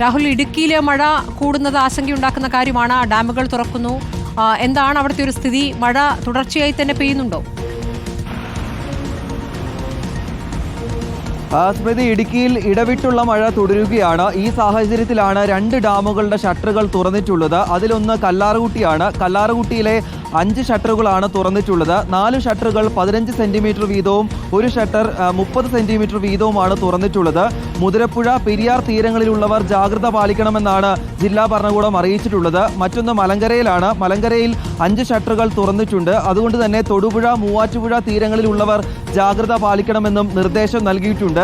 രാഹുൽ ഇടുക്കിയിലെ മഴ കൂടുന്നത് ആശങ്കയുണ്ടാക്കുന്ന കാര്യമാണ്. ഡാമുകൾ തുറക്കുന്നു. എന്താണ് അവിടുത്തെ ഒരു സ്ഥിതി? മഴ തുടർച്ചയായി തന്നെ പെയ്യുന്നുണ്ടോ? സ്മൃതി ഇടുക്കിയിൽ ഇടവിട്ടുള്ള മഴ തുടരുകയാണ്. ഈ സാഹചര്യത്തിലാണ് രണ്ട് ഡാമുകളുടെ ഷട്ടറുകൾ തുറന്നിട്ടുള്ളത്. അതിലൊന്ന് കല്ലാറുകുട്ടിയാണ് കല്ലാറുകുട്ടിയിലെ അഞ്ച് ഷട്ടറുകളാണ് തുറന്നിട്ടുള്ളത്. നാല് ഷട്ടറുകൾ പതിനഞ്ച് സെന്റിമീറ്റർ വീതവും ഒരു ഷട്ടർ മുപ്പത് സെന്റിമീറ്റർ വീതവുമാണ് തുറന്നിട്ടുള്ളത്. മുതിരപ്പുഴ പെരിയാർ തീരങ്ങളിലുള്ളവർ ജാഗ്രത പാലിക്കണമെന്നാണ് ജില്ലാ ഭരണകൂടം അറിയിച്ചിട്ടുള്ളത്. മറ്റൊന്ന് മലങ്കരയിലാണ്. മലങ്കരയിൽ അഞ്ച് ഷട്ടറുകൾ തുറന്നിട്ടുണ്ട്. അതുകൊണ്ട് തന്നെ തൊടുപുഴ മൂവാറ്റുപുഴ തീരങ്ങളിലുള്ളവർ ജാഗ്രത പാലിക്കണമെന്നും നിർദ്ദേശം നൽകിയിട്ടുണ്ട്.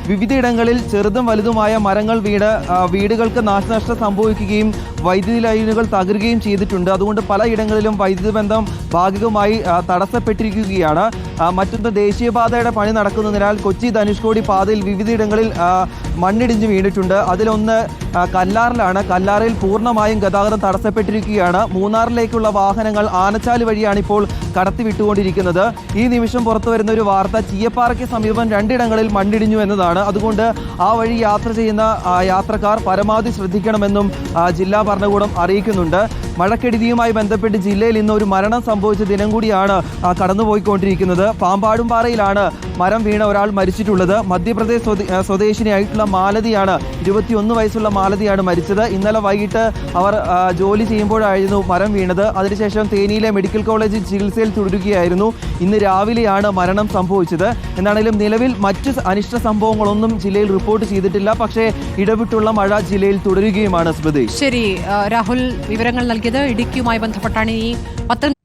വിവിധയിടങ്ങളിൽ ചെറുതും വലുതുമായ മരങ്ങൾ വീട് വീടുകൾക്ക് നാശനഷ്ടം സംഭവിക്കുകയും വൈദ്യുതി ലൈനുകൾ തകരുകയും ചെയ്തിട്ടുണ്ട്. അതുകൊണ്ട് പലയിടങ്ങളിലും വൈദ്യുതി ബന്ധം ഭാഗികമായി തടസ്സപ്പെട്ടിരിക്കുകയാണ്. മറ്റൊന്ന് ദേശീയപാതയുടെ പണി നടക്കുന്നതിനാൽ കൊച്ചി ധനുഷ്കോടി പാതയിൽ വിവിധയിടങ്ങളിൽ മണ്ണിടിഞ്ഞ് വീണിട്ടുണ്ട്. അതിലൊന്ന് കല്ലാറിലാണ്. കല്ലാറിൽ പൂർണമായും ഗതാഗതം തടസ്സപ്പെട്ടിരിക്കുകയാണ്. മൂന്നാറിലേക്കുള്ള വാഹനങ്ങൾ ആനച്ചാൽ വഴിയാണ് ഇപ്പോൾ കടത്തിവിട്ടുകൊണ്ടിരിക്കുന്നത്. ഈ നിമിഷം പുറത്തു വരുന്ന ഒരു വാർത്ത ചീയപ്പാറയ്ക്ക് സമീപം രണ്ടിടങ്ങളിൽ മണ്ണിടിഞ്ഞു എന്നതാണ്. അതുകൊണ്ട് ആ വഴി യാത്ര ചെയ്യുന്ന യാത്രക്കാർ പരമാവധി ശ്രദ്ധിക്കണമെന്നും ജില്ലാ ഭരണകൂടം അറിയിക്കുന്നുണ്ട്. മഴക്കെടുതിയുമായി ബന്ധപ്പെട്ട് ജില്ലയിൽ ഇന്ന് ഒരു മരണം സംഭവിച്ച ദിനം കൂടിയാണ് കടന്നുപോയിക്കൊണ്ടിരിക്കുന്നത്. പാമ്പാടുംപാറയിലാണ് മരം വീണ ഒരാൾ മരിച്ചിട്ടുള്ളത്. മധ്യപ്രദേശ് സ്വദേ- സ്വദേശിനിയായിട്ടുള്ള മാലതിയാണ് ഇരുപത്തിയൊന്ന് വയസ്സുള്ള മാലതിയാണ് മരിച്ചത്. ഇന്നലെ വൈകിട്ട് അവർ ജോലി ചെയ്യുമ്പോഴായിരുന്നു മരം വീണത്. അതിനുശേഷം തേനിയിലെ മെഡിക്കൽ കോളേജിൽ ചികിത്സയിൽ തുടരുകയായിരുന്നു. ഇന്ന് രാവിലെയാണ് മരണം സംഭവിച്ചത്. എന്നാണെങ്കിലും നിലവിൽ മറ്റ് അനിഷ്ട സംഭവങ്ങളൊന്നും ജില്ലയിൽ റിപ്പോർട്ട് ചെയ്തിട്ടില്ല. പക്ഷേ ഇടവിട്ടുള്ള മഴ ജില്ലയിൽ തുടരുകയുമാണ് സ്മൃതി ശരി രാഹുൽ വിവരങ്ങൾ നൽകിയത്. ഇടുക്കിയുമായി ബന്ധപ്പെട്ടാണ് ഈ പത്തനം